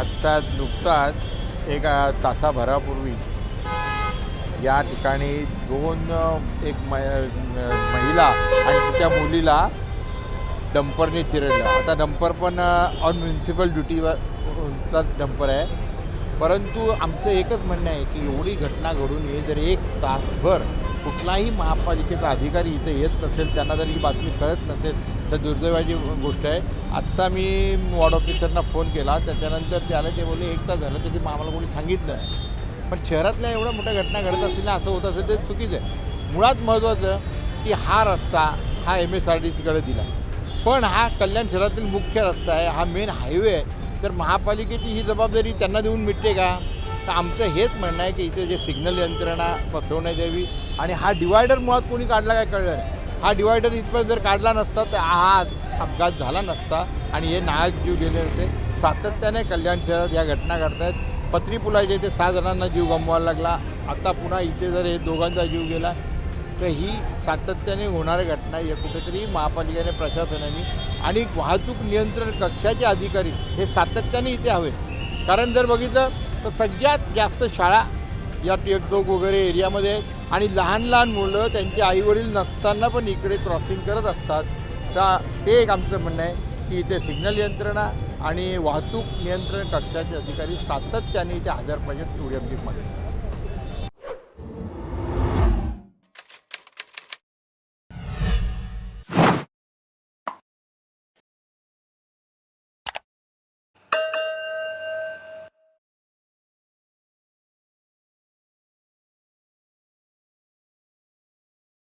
नुकताच एका तासाभरापूर्वी या ठिकाणी दोन एक महिला आणि तिच्या मुलीला डंपरने चिरडलं. आता डंपर पण ऑन म्युन्सिपल ड्युटीवरचा डंपर आहे. परंतु आमचं एकच म्हणणं आहे की एवढी घटना घडून ये जर एक तासभर कुठलाही महापालिकेचा अधिकारी इथे येत नसेल त्यांना जर ही बातमी कळत नसेल तर दुर्दैवाची गोष्ट आहे. आत्ता मी वॉर्ड ऑफिसरना फोन केला त्याच्यानंतर ते आलं ते बोलले एक तास झालं तरी आम्हाला कोणी सांगितलं आहे पण शहरातल्या एवढ्या मोठ्या घटना घडत असतील ना असं होत असेल ते चुकीचं आहे. मुळात महत्त्वाचं की हा रस्ता हा एम एस आर डी सीकडे दिला. पण हा कल्याण शहरातील मुख्य रस्ता आहे हा मेन हायवे आहे. तर महापालिकेची ही जबाबदारी त्यांना देऊन मिटते का? तर आमचं हेच म्हणणं आहे की इथे जे सिग्नल यंत्रणा बसवण्यात यावी आणि हा डिवायडर मुळात कोणी काढला काय कळलं नाही. हा डिवायडर इथपर्यंत जर काढला नसता तर हा अपघात झाला नसता आणि हे नायक जीव गेले असते सातत्याने कल्याण शहरात या घटना घडत आहेत पत्री पुलाच्या इथे सहा जणांना जीव गमवायला लागला. आता पुन्हा इथे जर हे दोघांचा जीव गेला तर ही सातत्याने होणारी घटना या कुठेतरी महापालिकेने प्रशासनाने आणि वाहतूक नियंत्रण कक्षाचे अधिकारी हे सातत्याने इथे हवेत. कारण जर बघितलं तर सगळ्यात जास्त शाळा या टिळक चौक वगैरे एरियामध्ये आहेत. आणि लहान लहान मुलं त्यांचे आईवडील नसताना पण इकडे क्रॉसिंग करत असतात. तर ते एक आमचं म्हणणं आहे की इथे सिग्नल यंत्रणा आणि वाहतूक नियंत्रण कक्षाचे अधिकारी सातत्याने इथे हजर पाहिजेत एवढी आमची मागणी.